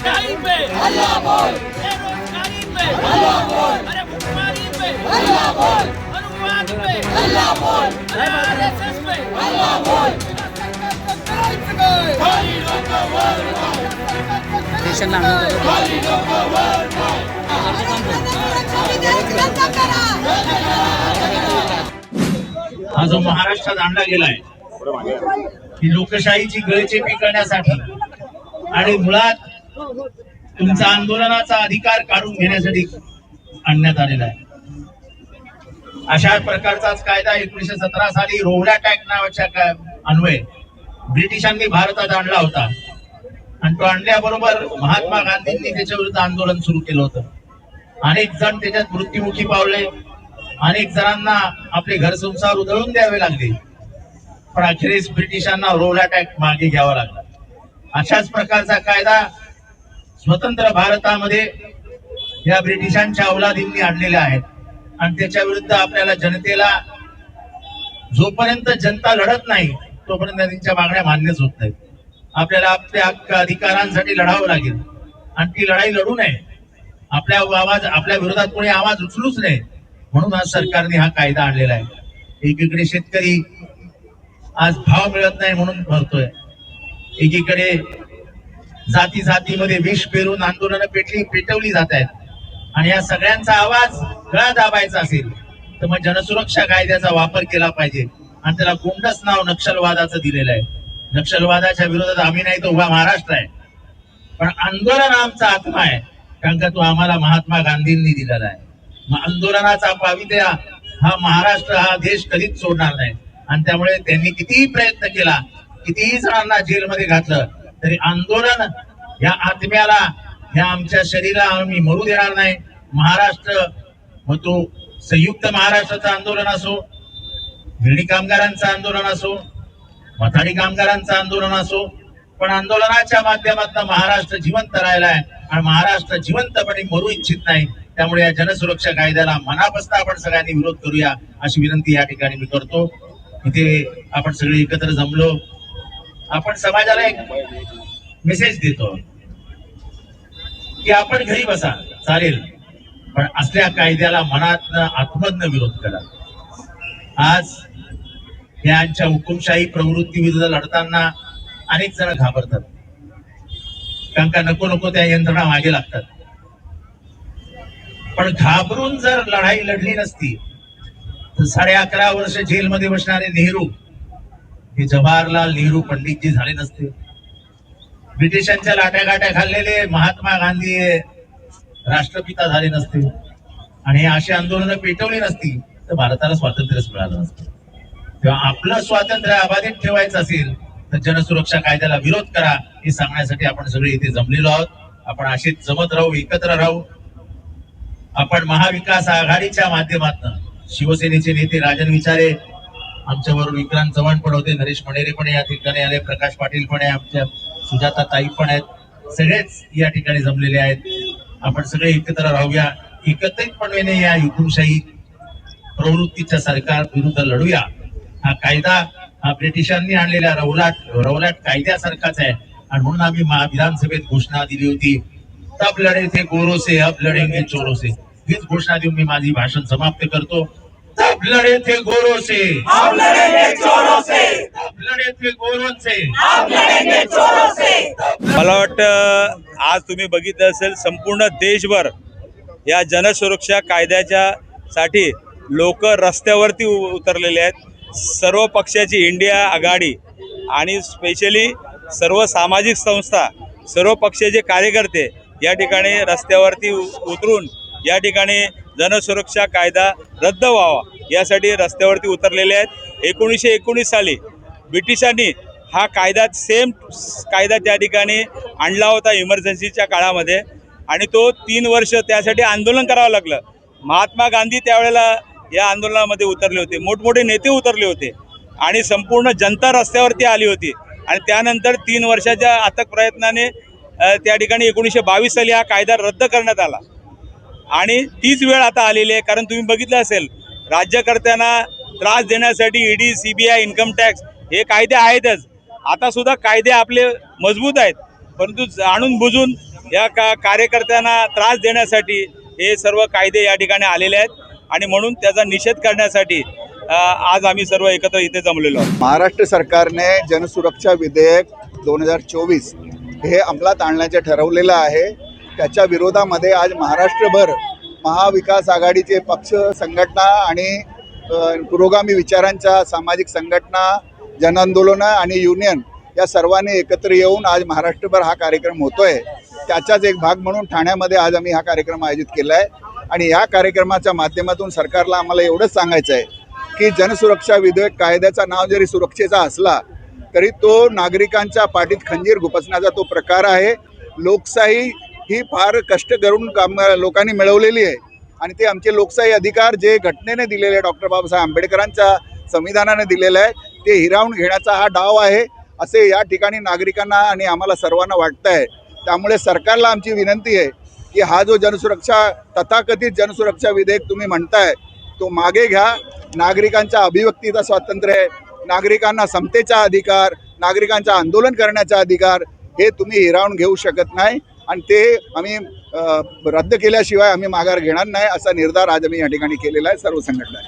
बेरोजगारी हा जो महाराष्ट्रात आणला गेलाय ही लोकशाहीची गळचेपी करण्यासाठी आणि मुळात तुमचा आंदोलनाचा अधिकार काढून घेण्यासाठी आणण्यात आलेला आहे. अशा प्रकारचाच कायदा एकोणीशे सतरा साली रोहला टॅक नावाच्या अन्वय ब्रिटिशांनी भारतात आणला होता. आणि तो आणल्याबरोबर महात्मा गांधींनी त्याच्या विरुद्ध आंदोलन सुरू केलं होतं. अनेक जण त्याच्यात मृत्युमुखी पावले. अनेक जणांना आपले घर संसार उधळून द्यावे लागले. पण अखेरीस ब्रिटिशांना रोल अटॅक मागे घ्यावा लागला. अशाच प्रकारचा कायदा स्वतंत्र भारतामध्ये या ब्रिटिशांच्या अवलादींनी आणलेल्या आहेत. आणि त्याच्या विरुद्ध आपल्याला जनतेला जोपर्यंत जनता लढत नाही तोपर्यंत त्यांच्या मागण्या मान्यच होत नाहीत. आपल्याला आपल्या हक्क अधिकारांसाठी लढावं लागेल. आणि ती लढाई लढू नये. आपल्या आवाज आपल्या विरोधात कोणी आवाज उचलूच नये. म्हणून आज सरकारने हा कायदा आणलेला आहे. एकीकडे शेतकरी आज भाव मिळत नाही म्हणून भरतोय. एकीकडे जाती जातीमध्ये विष पेरून आंदोलनं पेटली पेटवली जात आहेत. आणि या सगळ्यांचा आवाज गळा दाबायचा असेल तर मग जनसुरक्षा कायद्याचा वापर केला पाहिजे. आणि त्याला कोणतंच नाव नक्षलवादाचं दिलेलं आहे. नक्षलवादाच्या विरोधात आम्ही नाही तो उभा महाराष्ट्र आहे. पण आंदोलन आमचा आत्मा आहे कारण का तो आम्हाला महात्मा गांधींनी दिलेला आहे. मग आंदोलनाचा पावित्र्य हा महाराष्ट्र हा देश कधीच सोडणार नाही. आणि त्यामुळे त्यांनी कितीही प्रयत्न केला कितीही जणांना जेलमध्ये घातलं तरी आंदोलन या आत्म्याला या आमच्या शरीराला आम्ही मरू देणार नाही. महाराष्ट्र मग तो संयुक्त महाराष्ट्राचं आंदोलन असो गिरणी कामगारांचं आंदोलन असो मथाडी कामगारांचं आंदोलन असो पण आंदोलनाच्या माध्यमातून महाराष्ट्र जिवंत राहिला आहे आणि महाराष्ट्र जिवंतपणे मरू इच्छित नाही. त्यामुळे या जनसुरक्षा कायद्याला मनापासून आपण सगळ्यांनी विरोध करूया अशी विनंती या ठिकाणी मी करतो. इथे आपण सगळे एकत्र जमलो. आपण समाजाला एक मेसेज देतो की आपण घरी बसा चालेल. पण असल्या कायद्याला मनात आत्मज्ञ विरोध करा. आज यांच्या हुकुमशाही प्रवृत्ती विरुद्ध लढताना अनेक जण घाबरतात. कारण का नको नको त्या यंत्रणा मागे लागतात. पण घाबरून जर लढाई लढली नसती तर साडे अकरा वर्ष जेलमध्ये बसणारे नेहरू हे जवाहरलाल नेहरू पंडितजी झाले नसते. ब्रिटिशांच्या लाट्या गाट्या खाल्लेले महात्मा गांधी राष्ट्रपिता झाले नसते. आणि अशी आंदोलनं पेटवली नसती तर भारताला स्वातंत्र्यच मिळालं नसतं. तेव्हा आपलं स्वातंत्र्य अबाधित ठेवायचं असेल तर जनसुरक्षा कायद्याला विरोध करा हे सांगण्यासाठी आपण सगळे इथे जमलेलो आहोत. आपण अशीच जमत राहू एकत्र राहू. आपण महाविकास आघाडीच्या माध्यमातून शिवसेनेचे नेते राजन विचारे आमच्याबरोबर विक्रांत चव्हाण पण होते नरेश मणेरे पण या ठिकाणी आले प्रकाश पाटील पण आहे आमच्या सुजाता ताई पण आहेत. सगळेच या ठिकाणी जमलेले आहेत. आपण सगळे एकत्र राहूया. एकत्रितपणे या हुकुमशाही प्रवृत्तीच्या सरकार विरुद्ध लढूया. हा कायदा हा ब्रिटिशांनी आणलेल्या रवलाट रवलाट कायद्यासारखाच आहे. आणि म्हणून आम्ही विधानसभेत घोषणा दिली होती. तब लढे थे गोरोसे अब लढेंगे चोरोसे हीच घोषणा देऊन मी माझी भाषण समाप्त करतो. तब लढे थे गोरो से। हम लड़ेंगे चोरों से। तब लढे थे गोरों से। हम लड़ेंगे चोरों से। मला वाटतं आज तुम्ही बघितलं असेल संपूर्ण देशभर या जनसुरक्षा कायद्याच्या साठी लोक रस्त्यावरती उ- उतरलेले आहेत. सर्व पक्षाची इंडिया आघाडी आणि स्पेशली सर्व सामाजिक संस्था सर्व पक्षाचे कार्यकर्ते या ठिकाणी रस्त्यावरती उ- उतरून या ठिकाणी जनसुरक्षा कायदा रद्द व्हावा. यासाठी रस्त्यावरती उतरलेले आहेत. एकोणीसशे एकोणीस साली ब्रिटिशांनी हा कायदा सेम कायदा त्या ठिकाणी आणला होता इमर्जन्सीच्या काळामध्ये. आणि तो तीन वर्ष त्यासाठी आंदोलन करावं लागलं. महात्मा गांधी त्यावेळेला या आंदोलनामध्ये उतरले होते. मोठमोठे नेते उतरले होते. आणि संपूर्ण जनता रस्त्यावरती आली होती. आणि त्यानंतर तीन वर्षाच्या अथक प्रयत्नाने त्या ठिकाणी एकोणीसशे बावीस साली हा कायदा रद्द करण्यात आला. आणि तीच वेळ आता आलेली आहे. कारण तुम्ही बघितलं असेल राज्यकर्त्यांना त्रास देण्यासाठी ED C B I income tax हे कायदे आहेतच. आता सुद्धा कायदे आपले मजबूत आहेत. परंतु जाणून बुजून या का कार्यकर्त्यांना त्रास देण्यासाठी हे सर्व कायदे या ठिकाणी आलेले आहेत. आणि म्हणून त्याचा निषेध करण्यासाठी आज आम्ही सर्व एकत्र इथे जमलेलो आहोत. महाराष्ट्र सरकारने जनसुरक्षा विधेयक दोन हजार चोवीस हे अंमलात आणण्याचे ठरवलेलं आहे. त्याच्या विरोधामध्ये आज महाराष्ट्रभर महाविकास आघाडीचे पक्ष संघटना आणि पुरोगामी विचारांच्या सामाजिक संघटना जनआंदोलनं आणि युनियन या सर्वांनी एकत्र येऊन आज महाराष्ट्रभर हा कार्यक्रम होतोय. त्याचाच एक भाग म्हणून ठाण्यामध्ये आज आम्ही हा कार्यक्रम आयोजित केला आहे आणि या कार्यक्रमाच्या माध्यमातून सरकारला आम्हाला एवढंच सांगायचं आहे की जनसुरक्षा विधेयक कायद्याचा नाव जरी सुरक्षेचा असला तरी तो नागरिकांच्या पाठीत खंजीर घुपसण्याचा तो प्रकार आहे. लोकशाही ही फार कष्ट करून काम लोकांनी मिळवलेली आहे. आणि ते आमचे लोकशाही अधिकार जे घटनेने दिलेले आहे डॉक्टर बाबासाहेब आंबेडकरांच्या संविधानाने दिलेलं आहे ते हिरावून घेण्याचा हा डाव आहे असे या ठिकाणी नागरिकांना आणि आम्हाला सर्वांना वाटतं आहे त्यामुळे सरकारला आमची विनंती आहे की हा जो जनसुरक्षा तथाकथित जनसुरक्षा विधेयक तुम्ही म्हणताय तो मागे घ्या. नागरिकांच्या अभिव्यक्तीचा स्वातंत्र्य आहे. नागरिकांना समतेचा अधिकार नागरिकांचा आंदोलन करण्याचा अधिकार हे तुम्ही हिरावून घेऊ शकत नाही. आणि ते आम्ही रद्द केल्याशिवाय आम्ही माघार घेणार नाही असा निर्धार आज आम्ही या ठिकाणी केलेला आहे सर्व संघटना